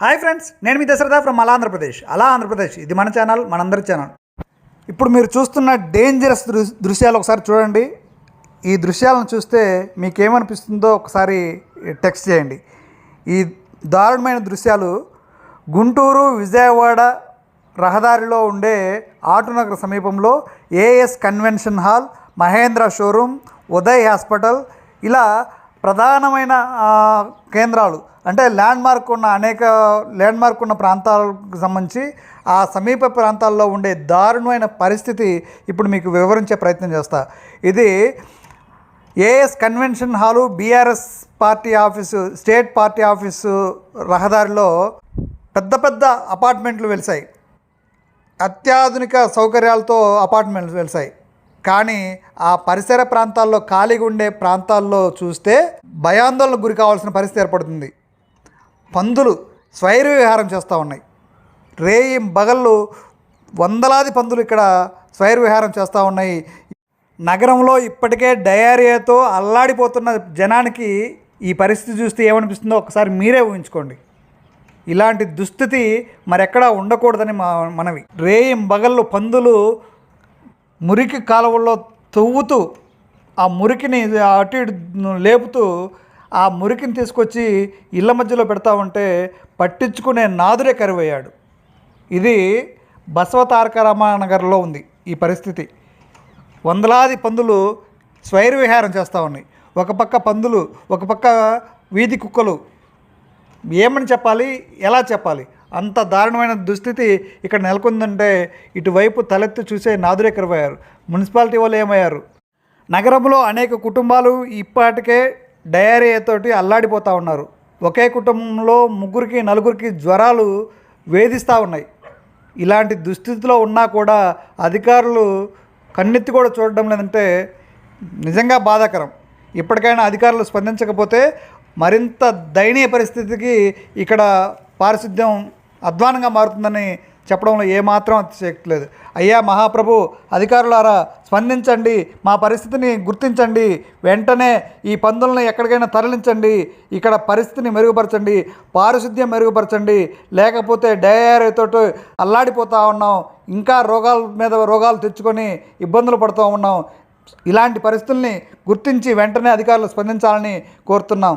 Hi friends నేను మీ Dasharatha from అలా ఆంధ్రప్రదేశ్. అలా ఆంధ్రప్రదేశ్ ఇది మన ఛానల్ మనందరి ఛానల్. ఇప్పుడు మీరు చూస్తున్న డేంజరస్ దృశ్యాలు ఒకసారి చూడండి. ఈ దృశ్యాలను చూస్తే మీకు ఏమనిపిస్తుందో ఒకసారి టెక్స్ట్ చేయండి. ఈ దారుణమైన దృశ్యాలు గుంటూరు విజయవాడ రహదారిలో ఉండే ఆటోనగర్ సమీపంలో AS convention hall Mahindra showroom Uday hospital ఇలా ప్రధానమైన కేంద్రాలు అంటే ల్యాండ్ మార్క్ ఉన్న అనేక ల్యాండ్ మార్క్ ఉన్న ప్రాంతాలకు సంబంధించి ఆ సమీప ప్రాంతాల్లో ఉండే దారుణమైన పరిస్థితి ఇప్పుడు మీకు వివరించే ప్రయత్నం చేస్తా. ఇది AS convention hall BRS party office state party office రహదారిలో పెద్ద పెద్ద అపార్ట్మెంట్లు వెలిసాయి. అత్యాధునిక సౌకర్యాలతో అపార్ట్మెంట్లు వెలిసాయి. కానీ ఆ పరిసర ప్రాంతాల్లో ఖాళీగా ఉండే ప్రాంతాల్లో చూస్తే భయాందోళనకు గురి కావాల్సిన పరిస్థితి ఏర్పడుతుంది. పందులు స్వైర విహారం చేస్తూ ఉన్నాయి. రేయి బగళ్ళు వందలాది పందులు ఇక్కడ స్వైర విహారం చేస్తూ ఉన్నాయి. నగరంలో ఇప్పటికే డయేరియాతో అల్లాడిపోతున్న జనానికి ఈ పరిస్థితి చూస్తే ఏమనిపిస్తుందో ఒకసారి మీరే ఊహించుకోండి. ఇలాంటి దుస్థితి మరెక్కడా ఉండకూడదని మా మనవి. రేయి బగళ్ళు పందులు మురికి కాలువల్లో తవ్వుతూ ఆ మురికిని అటు ఇటు లేపుతూ ఆ మురికిని తీసుకొచ్చి ఇళ్ళ మధ్యలో పెడతా ఉంటే పట్టించుకునే నాదురే కరువయ్యాడు. ఇది బసవ తారక రామానగర్లో ఉంది ఈ పరిస్థితి. వందలాది పందులు స్వైర విహారం చేస్తూ ఉన్నాయి. ఒక పక్క పందులు ఒక పక్క వీధి కుక్కలు. ఏమని చెప్పాలి? ఎలా చెప్పాలి? అంత దారుణమైన దుస్థితి ఇక్కడ నెలకొందంటే ఇటువైపు తలెత్తి చూసే నాదురెక్కరపోయారు మున్సిపాలిటీ వాళ్ళు ఏమయ్యారు? నగరంలో అనేక కుటుంబాలు ఇప్పటికే డయేరియాతోటి అల్లాడిపోతూ ఉన్నారు. ఒకే కుటుంబంలో ముగ్గురికి నలుగురికి జ్వరాలు వేధిస్తూ ఉన్నాయి. ఇలాంటి దుస్థితిలో ఉన్నా కూడా అధికారులు కన్నెత్తి కూడా చూడడం లేదంటే నిజంగా బాధాకరం. ఇప్పటికైనా అధికారులు స్పందించకపోతే మరింత దయనీయ పరిస్థితికి ఇక్కడ పారిశుద్ధ్యం అధ్వానంగా మారుతుందని చెప్పడంలో ఏమాత్రం అతిశయట్లేదు అయ్యా మహాప్రభు అధికారులారా స్పందించండి. మా పరిస్థితిని గుర్తించండి. వెంటనే ఈ పందులను ఎక్కడికైనా తరలించండి. ఇక్కడ పరిస్థితిని మెరుగుపరచండి. పారిశుద్ధ్యం మెరుగుపరచండి. లేకపోతే డయారీతో అల్లాడిపోతూ ఉన్నాం. ఇంకా రోగాల మీద రోగాలు తెచ్చుకొని ఇబ్బందులు పడుతూ ఉన్నాం. ఇలాంటి పరిస్థితుల్ని గుర్తించి వెంటనే అధికారులు స్పందించాలని కోరుతున్నాం.